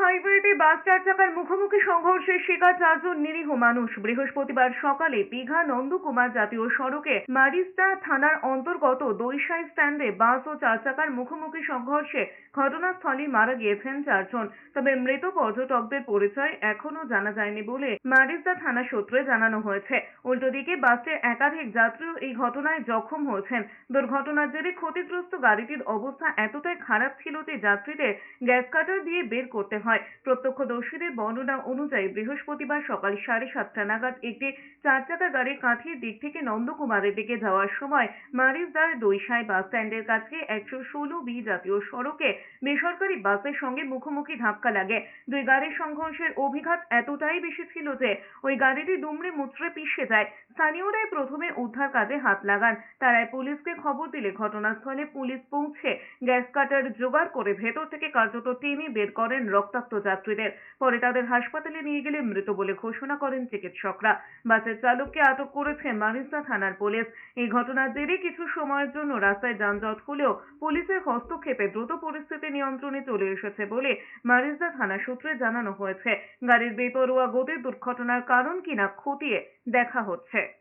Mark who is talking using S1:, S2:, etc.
S1: হাইওয়েতে বাস চার চাকার মুখোমুখি সংঘর্ষের শিকার চারজন নিরীহ মানুষ। বৃহস্পতিবার সকালে দীঘা নন্দকুমার জাতীয় সড়কে মারিস্তা থানার অন্তর্গত দৈসাই স্ট্যান্ডে বাস ও চার চাকার মুখোমুখি সংঘর্ষে ঘটনাস্থলে মারা গিয়েছেন চারজন। তবে মৃত পর্যটকদের পরিচয় এখনও জানা যায়নি বলে মারিস্তা থানা সূত্রে জানানো হয়েছে। উল্টো দিকে বাসটির একাধিক যাত্রীও এই ঘটনায় জখম হয়েছেন। দুর্ঘটনার জেরে ক্ষতিগ্রস্ত গাড়িটির অবস্থা এতটাই খারাপ ছিল যে যাত্রীদের গ্যাস কাটার দিয়ে বের করতে হয়। প্রত্যক্ষদর্শীদের বর্ণনা অনুযায়ী বৃহস্পতিবার সকাল সাড়ে সাতটা নাগাদ একটি চার চাকা গাড়ি কাঁথির দিক থেকে নন্দকুমারের দিকে যাওয়ার সময় মারিজদার দৈশাই বাস স্ট্যান্ডের কাছে একশো ষোলো বি জাতীয় সড়কে বেসরকারি বাসের সঙ্গে মুখোমুখি ধাক্কা লাগে। দুই গাড়ির সংঘর্ষের অভিঘাত এতটাই বেশি ছিল যে, ওই গাড়িটি দুমড়ে মুচড়ে পিষে যায়। স্থানীয়রাই প্রথমে উদ্ধার কাজে হাত লাগান। তারাই পুলিশকে খবর দিলে ঘটনাস্থলে পুলিশ পৌঁছে গ্যাস কাটার জোগাড় করে ভেতর থেকে কার্যত টেনে বের করেন রক্তাক্ত যাত্রীদের। পরে তাদের হাসপাতালে নিয়ে গেলে মৃত বলে ঘোষণা করেন চিকিৎসকরা। বাসের চালককে আটক করেছে মারিস্তা থানার পুলিশ। এই ঘটনার জেরে কিছু সময়ের জন্য রাস্তায় যানজট হলেও পুলিশের হস্তক্ষেপে দ্রুত পরিস্থিতি নিয়ন্ত্রণে চলে এসেছে বলে মারিস্তা থানা সূত্রে জানানো হয়েছে। গাড়ির বেপরোয়া গতির দুর্ঘটনার কারণ কিনা খতিয়ে দেখা হচ্ছে।